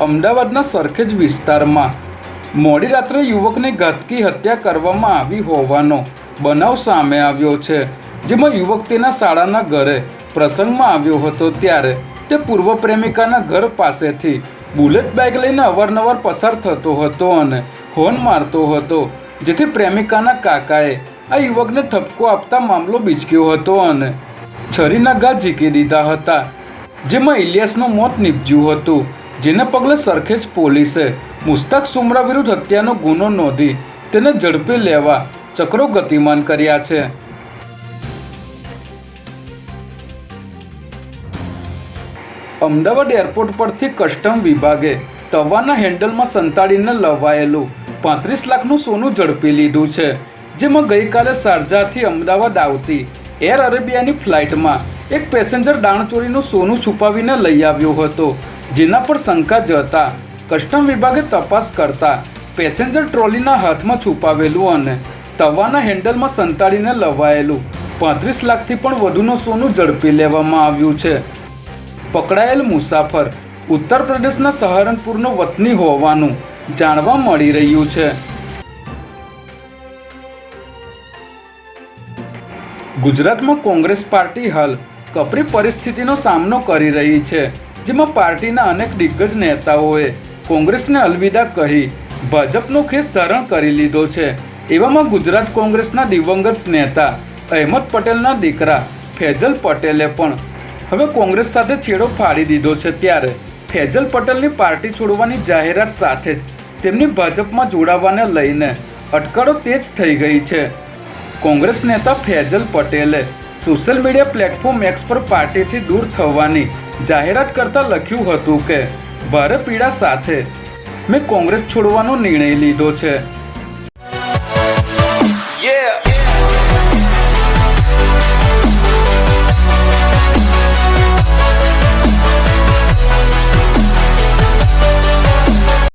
અમદાવાદના સરખેજ વિસ્તારમાં. મોડી રાત્રે યુવકની ઘાતકી હત્યા કરવામાં આવી હોવાનો બનાવ સામે આવ્યો છે, જેમાં યુવક તેના શાળાના ઘરે પ્રસંગમાં આવ્યો હતો ત્યારે તે પૂર્વ પ્રેમિકાના ઘર પાસેથી બુલેટ બાઇક લઈને અવારનવાર પસાર થતો હતો અને હોર્ન મારતો હતો, જેથી પ્રેમિકાના કાકાએ આ યુવકને ઠપકો આપતા મામલો બીચક્યો હતો અને છરીના ઘા ઝીકી દીધા હતા, જેમાં ઇલિયાસનું મોત નીપજ્યું હતું. જેને પગલે સરખેજ પોલીસે મુસ્તાક સુમરા વિરુદ્ધ હત્યાનો ગુનો નોંધી તેને ઝડપી લેવા ચક્રો ગતિમાન કર્યા છે. અમદાવાદ એરપોર્ટ પરથી કસ્ટમ વિભાગે તવાના હેન્ડલમાં સંતાડીને લવાયેલું પાંત્રીસ લાખનું સોનું ઝડપી લીધું છે, જેમાં ગઈકાલે શારજાહથી અમદાવાદ આવતી એર અરેબિયાની ફ્લાઇટમાં એક પેસેન્જર દાણચોરીનું સોનું છુપાવીને લઈ આવ્યો હતો. જેના પર શંકા જતા કસ્ટમ વિભાગે તપાસ કરતા પેસેન્જર ટ્રોલીના હાથમાં છુપાવેલું અને તવાના હેન્ડલમાં સંતાડીને લવાયેલું પાંત્રીસ લાખથી પણ વધુનું સોનું ઝડપી લેવામાં આવ્યું છે. પકડાયેલ મુસાફર ઉત્તર પ્રદેશના સહારનપુરનો વતની હોવાનું જાણવા મળી રહ્યું છે. ગુજરાતમાં કોંગ્રેસ પાર્ટી હાલ કપરી પરિસ્થિતિનો સામનો કરી રહી છે. જેમાં પાર્ટીના અનેક દિગ્ગજ નેતાઓએ કોંગ્રેસને અલવિદા કહી ભાજપનો ખેસ ધારણ કરી લીધો છે. એવામાં ગુજરાત કોંગ્રેસના દિવંગત નેતા અહેમદ પટેલના દીકરા ફેજલ પટેલે પણ હવે કોંગ્રેસ સાથે છેડો ફાડી દીધો છે ત્યારે ફેજલ પટેલની પાર્ટી છોડવાની જાહેરાત સાથે જ તેમની ભાજપમાં જોડાવાને લઈને અટકળો તેજ થઈ ગઈ છે. કોંગ્રેસ નેતા ફેજલ પટેલે સોશિયલ મીડિયા પ્લેટફોર્મ એક્સ પર પાર્ટીથી દૂર થવાની જાહેરાત કરતા લખ્યું હતું કે ભારે પીડા સાથે મેં કોંગ્રેસ છોડવાનો નિર્ણય લીધો છે.